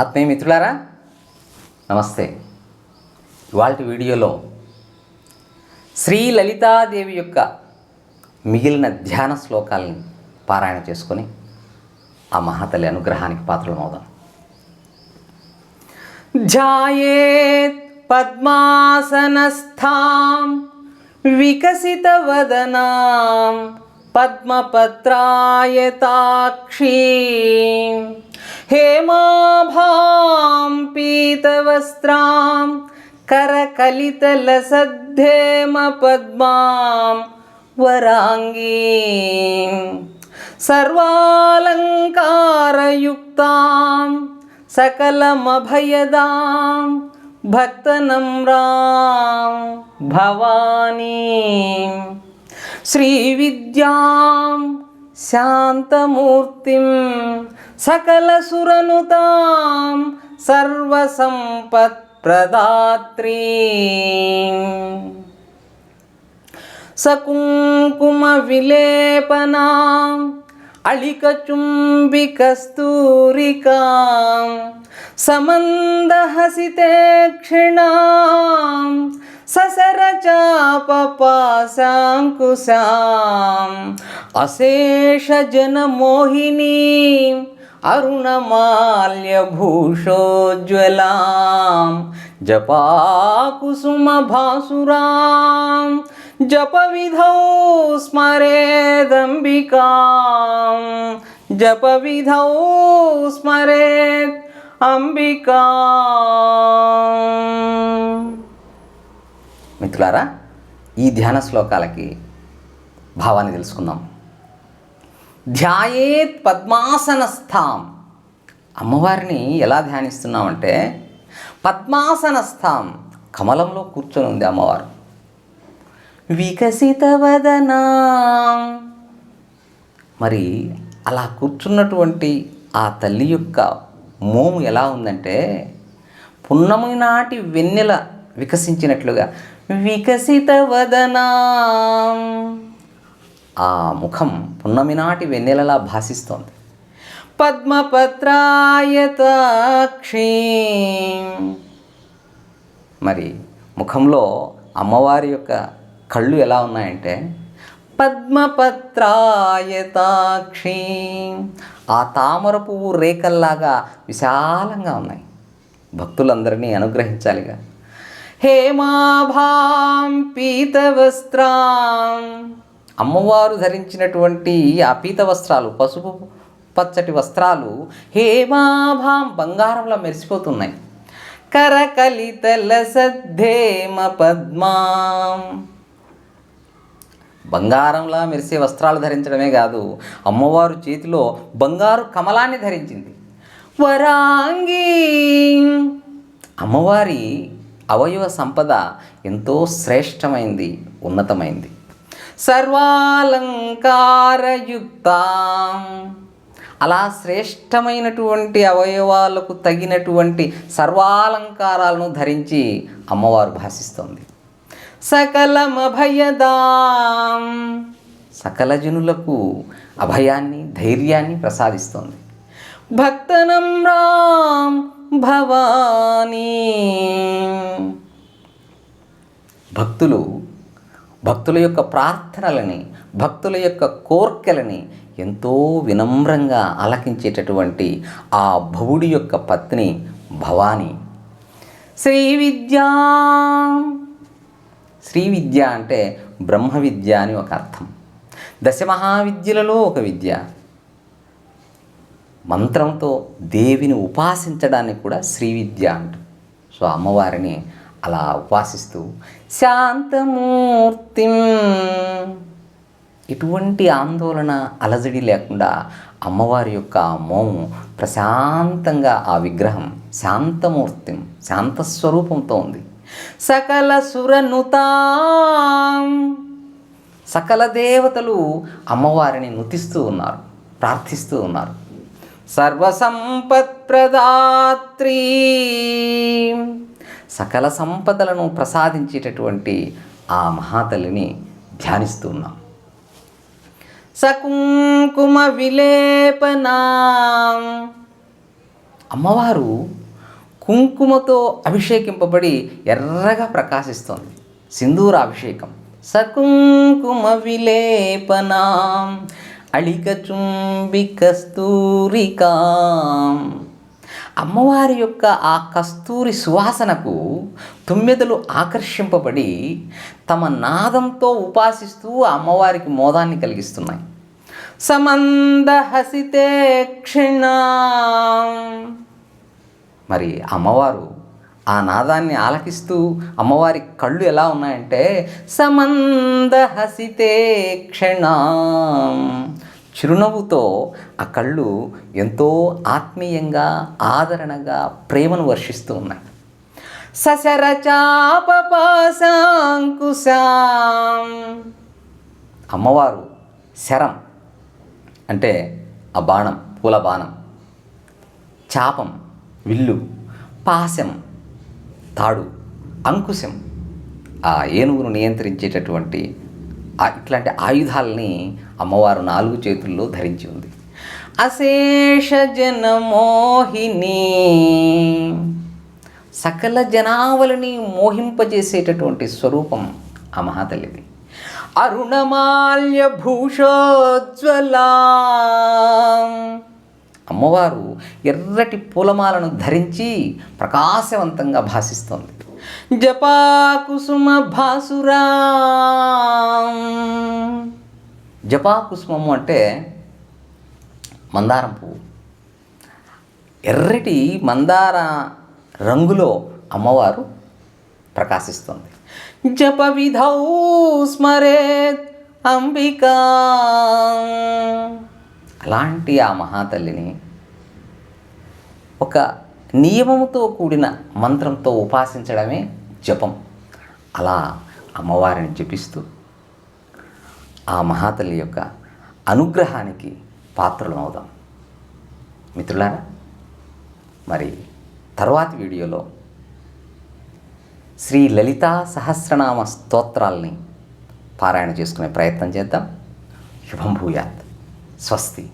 ఆత్మీయ మిత్రులారా నమస్తే. ఇవాళ వీడియోలో శ్రీ లలితాదేవి యొక్క మిగిలిన ధ్యాన శ్లోకాలని పారాయణ చేసుకొని ఆ మహాతల్లి అనుగ్రహానికి పాత్రలమవుదాం. ధ్యాయేత్ పద్మాసనస్థాం వికసిత వదనాం పద్మపత్రాయతాక్షీం హేమా पीतवस्त्रां करकलितलसद्धेमपद्मां वराङ्गीं सर्वालङ्कारयुक्तां सकलमभयदां भक्तनम्रां भवानीं श्रीविद्यां शान्तमूर्तिं सकलसुरनुतां सर्वसम्पत् प्रदात्री सकुङ्कुमविलेपनाम् अळिकचुम्बिकस्तूरिकां समन्दहसिते क्षिणां ससर ಚಾಪ ಸಾಂಕುಶಾಂ ಅಶೇಷ ಜನ ಮೋಹಿನೀಂ अरुणमाल्यभूषोज्ज्वलां जपाकुसुमभासुरां जपविधौ स्मरेदम्बिकां जपविधौ स्मरेत् अम्बिका మిత్రులారా ఈ ధ్యాన శ్లోకాలకి భావాన్ని తెలుసుకుందాం. ధ్యాయేత్ పద్మాసనస్థాం. అమ్మవారిని ఎలా ధ్యానిస్తున్నామంటే పద్మాసనస్థాం. కమలంలో కూర్చొని ఉంది అమ్మవారు. వికసితవదనా మరి అలా కూర్చున్నటువంటి ఆ తల్లి యొక్క మోము ఎలా ఉందంటే పున్నమి నాటి వెన్నెల వికసించినట్లుగా. వికసిత వదనా ఆ ముఖం పున్నమి నాటి వెన్నెలలా భాసిస్తోంది. పద్మపత్రాయతాక్షీ. మరి ముఖంలో అమ్మవారి యొక్క కళ్ళు ఎలా ఉన్నాయంటే పద్మపత్రాయతాక్షీ. ఆ తామర పువ్వు రేఖల్లాగా విశాలంగా ఉన్నాయి. భక్తులందరినీ అనుగ్రహించాలిగా. హేమాభాం పీతవస్త్రాం. అమ్మవారు ధరించినటువంటి ఆ పీత వస్త్రాలు పసుపు పచ్చటి వస్త్రాలు హేమాభాం బంగారంలో మెరిసిపోతున్నాయి. కరకలితల సద్ధేమ పద్మాం. బంగారంలా మెరిసే వస్త్రాలు ధరించడమే కాదు అమ్మవారు చేతిలో బంగారు కమలాన్ని ధరించింది. వరాంగి. అమ్మవారి అవయవ సంపద ఎంతో శ్రేష్టమైంది ఉన్నతమైంది. సర్వాలంకారయుక్తాం. అలా శ్రేష్టమైనటువంటి అవయవాలకు తగినటువంటి సర్వాలంకారాలను ధరించి అమ్మవారు భాషిస్తుంది. సకలమభయదాం. సకల జనులకు అభయాన్ని ధైర్యాన్ని ప్రసాదిస్తోంది. భక్తనం రామ్ భవానీ భక్తులు భక్తుల యొక్క ప్రార్థనలని భక్తుల యొక్క కోర్కెలని ఎంతో వినమ్రంగా ఆలకించేటటువంటి ఆ భవుడి యొక్క పత్ని భవానీ. శ్రీ విద్యా. శ్రీ విద్య అంటే బ్రహ్మ విద్య అని ఒక అర్థం. దశమహావిద్యలలో ఒక విద్య. మంత్రంతో దేవిని ఉపాసించడానికి కూడా శ్రీ విద్య అంట. సో అమ్మవారిని అలా ఉపాసిస్తూ శాంతమూర్తి. ఎటువంటి ఆందోళన అలజడి లేకుండా అమ్మవారి యొక్క మోము ప్రశాంతంగా ఆ విగ్రహం శాంతమూర్తి శాంతస్వరూపంతో ఉంది. సకల సురనుతా. సకల దేవతలు అమ్మవారిని నుతిస్తూ ఉన్నారు ప్రార్థిస్తూ ఉన్నారు. సర్వసంపత్ప్రదాత్రీ. సకల సంపదలను ప్రసాదించేటటువంటి ఆ మహాతల్లిని ధ్యానిస్తూ ఉన్నాం. సకుంకుమ విలేపనా. అమ్మవారు కుంకుమతో అభిషేకింపబడి ఎర్రగా ప్రకాశిస్తోంది. సింధూర అభిషేకం సకుంకుమ విలేపనాం. అళికచుంబి కస్తూరికాం అమ్మవారి యొక్క ఆ కస్తూరి సువాసనకు తుమ్మెదలు ఆకర్షింపబడి తమ నాదంతో ఉపాసిస్తూ అమ్మవారికి మోదాన్ని కలిగిస్తున్నాయి. సమందహసితే క్షణ. మరి అమ్మవారు ఆ నాదాన్ని ఆలకిస్తూ అమ్మవారి కళ్ళు ఎలా ఉన్నాయంటే సమందహసితే క్షణ. చిరునవ్వుతో ఆ కళ్ళు ఎంతో ఆత్మీయంగా ఆదరణగా ప్రేమను వర్షిస్తూ ఉన్నాయి. ససర చాపపాశాంకుశాం అమ్మవారు శరం అంటే ఆ బాణం పూల బాణం. చాపం విల్లు. పాశం తాడు. అంకుశం ఆ ఏనుగును నియంత్రించేటటువంటి ఇట్లాంటి ఆయుధాలని అమ్మవారు నాలుగు చేతుల్లో ధరించి ఉంది. అశేష జనమోహిని. సకల జనావళిని మోహింపజేసేటటువంటి స్వరూపం ఆ మహాతల్లిది. అరుణమాల్య భూషోజ్వలా. అమ్మవారు ఎర్రటి పూలమాలను ధరించి ప్రకాశవంతంగా భాసిస్తోంది జపాకుసుమ భాసురా జపాకుసుమము అంటే మందారం పువ్వు. ఎర్రటి మందార రంగులో అమ్మవారు ప్రకాశిస్తుంది. జప విధౌ స్మరేత్ అంబికా. అలాంటి ఆ మహాతల్లిని ఒక నియమముతో కూడిన మంత్రంతో ఉపాసించడమే జపం. అలా అమ్మవారిని జపిస్తూ ఆ మహాతల్లి యొక్క అనుగ్రహానికి పాత్రలు అవుదాం. మిత్రులారా మరి తర్వాతి వీడియోలో శ్రీ లలితా సహస్రనామ స్తోత్రాల్ని పారాయణ చేసుకునే ప్రయత్నం చేద్దాం. శుభం భూయాత్. స్వస్తి.